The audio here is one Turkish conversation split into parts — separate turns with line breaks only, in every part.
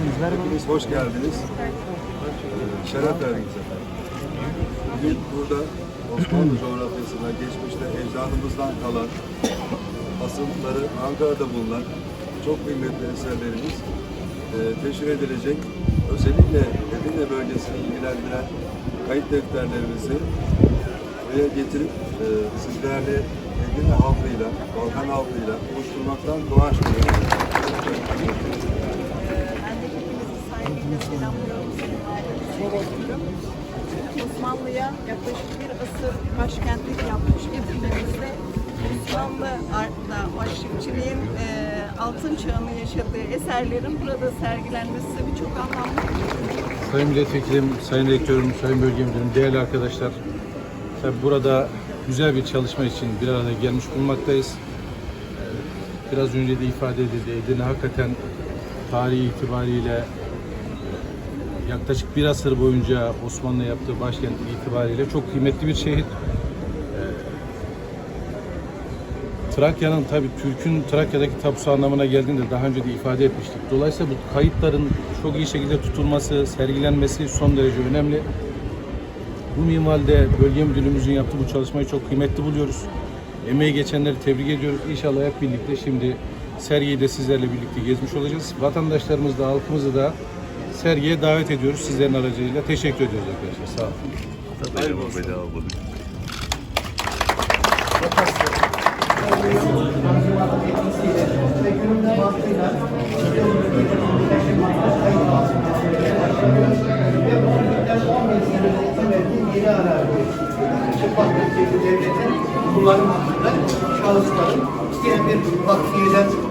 bana.
hepiniz hoş geldiniz. Ee, Şeref verdiniz efendim. Bugün burada Osmanlı coğrafyasında geçmişte ecdadımızdan kalan asılları Ankara'da bulunan çok kıymetli eserlerimiz e, teşhir edilecek. Özellikle Edirne bölgesini ilgilendiren kayıt defterlerimizi buraya getirip e, sizlerle Edirne halkıyla, Balkan halkıyla buluşturmaktan doğaç duyuyorum.
Selamlıyorum. Osmanlı'ya yaklaşık bir asır başkentlik yapmış Edirne'mizde Osmanlı artla başlıkçılığın e, altın çağını yaşadığı eserlerin burada sergilenmesi tabii çok anlamlı.
Sayın Milletvekilim, Sayın Rektörüm, Sayın Bölge Müdürüm, değerli arkadaşlar. Tabii burada güzel bir çalışma için bir arada gelmiş bulunmaktayız. Biraz önce de ifade edildi. Edirne hakikaten tarihi itibariyle yaklaşık bir asır boyunca Osmanlı yaptığı başkent itibariyle çok kıymetli bir şehir. Trakya'nın tabi Türk'ün Trakya'daki tapusu anlamına geldiğini de daha önce de ifade etmiştik. Dolayısıyla bu kayıtların çok iyi şekilde tutulması, sergilenmesi son derece önemli. Bu minvalde bölge müdürlüğümüzün yaptığı bu çalışmayı çok kıymetli buluyoruz. Emeği geçenleri tebrik ediyoruz. İnşallah hep birlikte şimdi sergiyi de sizlerle birlikte gezmiş olacağız. Vatandaşlarımız da halkımızı da sergiye davet ediyoruz sizlerin aracılığıyla. Teşekkür ediyoruz arkadaşlar. Sağ olun.
Ve günümüz mantığıyla ve bu ülkeden 11 senede izin verdiği yeni arazi. Çıplak ülkeli devletin kullanım hakkında şahısların yine bir vakfiyeden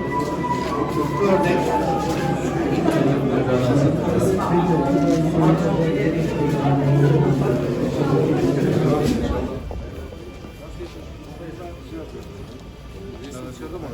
Dışarıda mı?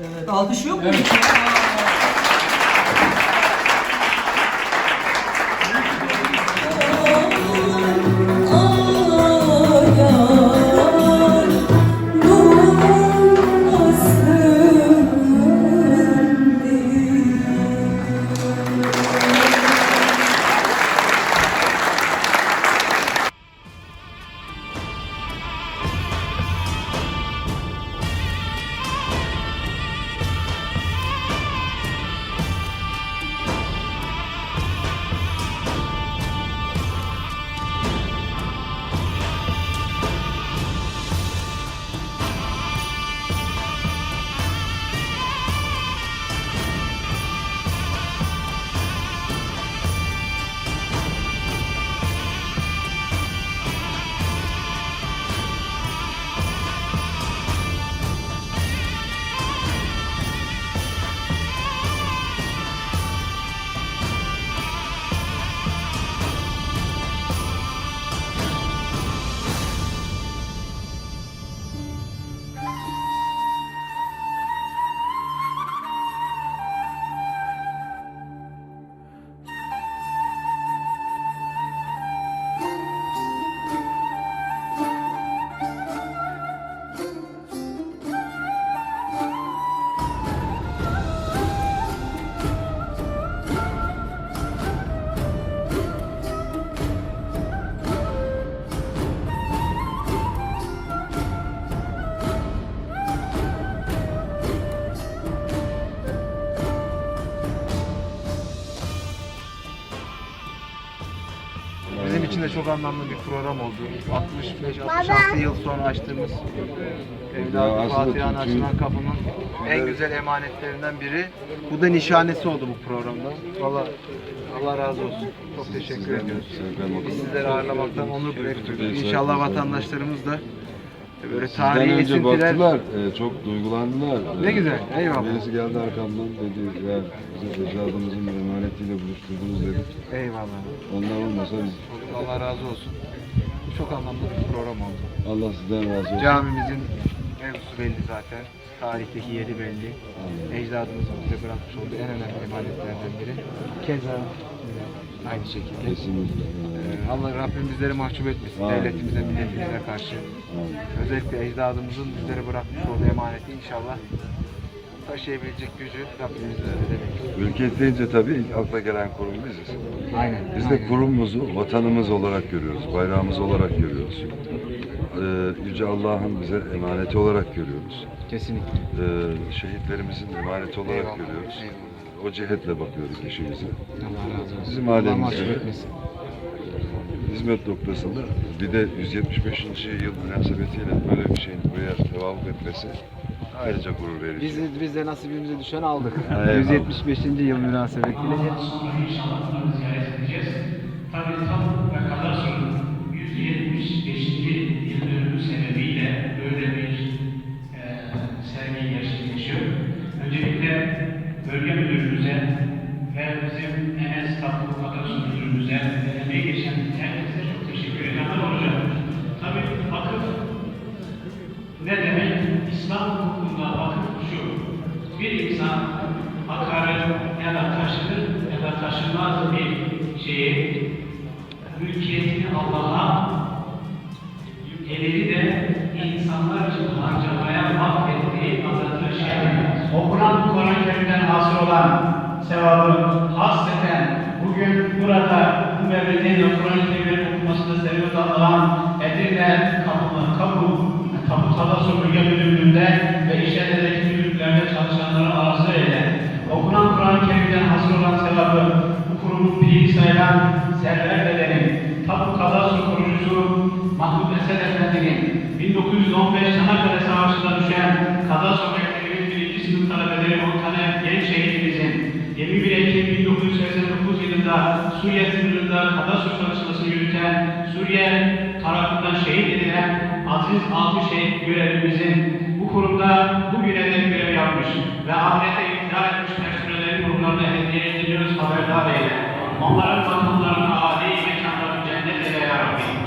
Evet, alkış yok mu?
Bizim de çok anlamlı bir program oldu. 65-66 yıl sonra açtığımız Evladı Fatiha'nın açılan kapının en güzel emanetlerinden biri. Bu da nişanesi oldu bu programda. Valla Allah razı olsun. Çok teşekkür ediyoruz. Biz sizleri ağırlamaktan onur duyuyoruz. İnşallah vatandaşlarımız da böyle
Sizden
tarihi
önce
esintiler
baktılar, e, çok duygulandılar.
Ne
E,
güzel, eyvallah.
Birisi geldi arkamdan dedi, ya bizi ecdadımızın emanetiyle buluşturdunuz dedi.
Eyvallah.
Onlar olmasa biz,
Allah razı olsun. Çok anlamlı bir program oldu.
Allah sizden razı olsun.
Camimizin mevzusu belli zaten. Tarihteki yeri belli. Ecdadımızın bize bırakmış olduğu en önemli emanetlerden biri. Keza yine aynı şekilde. Ee, Allah Rabbim bizleri mahcup etmesin. Devletimize, milletimize karşı. Özellikle ecdadımızın bizlere bırakmış olduğu emaneti inşallah taşıyabilecek gücü Rabbimizden ödemek.
Ülke deyince tabii ilk akla gelen kurum biziz.
Aynen.
Biz de
aynen.
kurumumuzu vatanımız olarak görüyoruz, bayrağımız olarak görüyoruz. Ee, Yüce Allah'ın bize emaneti olarak görüyoruz.
Kesinlikle.
Ee, şehitlerimizin emaneti olarak
Eyvallah,
görüyoruz.
eyvallah.
O cihetle bakıyoruz işimize.
Allah razı olsun.
Bizim
Allah
alemimize
mahcup
de
etmesin.
hizmet noktasında bir de 175. yıl münasebetiyle böyle bir şeyin buraya tevafuk etmesi ayrıca gurur verici.
Biz biz de nasibimize düşen aldık.
Eyvallah.
175. yıl münasebetiyle.
sonra inşallah bunları ziyaret edeceğiz. Tabii tam ve kadar sonra 175. yıl dönümü sebebiyle böyle bir e, sergi gerçekleşiyor. Öncelikle bölge müdürümüze ve bizim Enes Tatlı Kadar Müdürümüze ve emeği geçen herkese çok teşekkür ederim. Hocam, tabii vakıf ne demek? İslam hukukunda vakıf şu. Bir insan hakaret ya da taşınır ya da taşınmaz bir şeyi mülkiyetini Allah'a geliri de insanlar için harcamaya vakfettiği anlattığı şey. Okunan Kur'an-ı Kerim'den hasıl olan sevabı hasreten bugün burada bu mevlidin Kur'an-ı Kerim'in okumasında seviyoruz Allah'ın Edirne kapı, kapı, kapı olan sevabı bu kurumun piri sayılan Server Dede'nin, Tapu Kadastro kurucusu Mahmut Esed Efendi'nin 1915 Çanakkale Savaşı'nda düşen Kadastro Mektebi'nin birinci sınıf talebeleri Montane genç şehidimizin 21 Ekim 1989 yılında Suriye sınırında kadastro çalışmasını yürüten Suriye tarafından şehit edilen Aziz Altı Şehit görevlimizin bu kurumda bugüne dek görev yapmış ve ahirete iktidar etmiş uğurlarını hediye ediyoruz, haberdar eyle. Onların batınlarına âli mekanların cennet eyle ya Rabbi.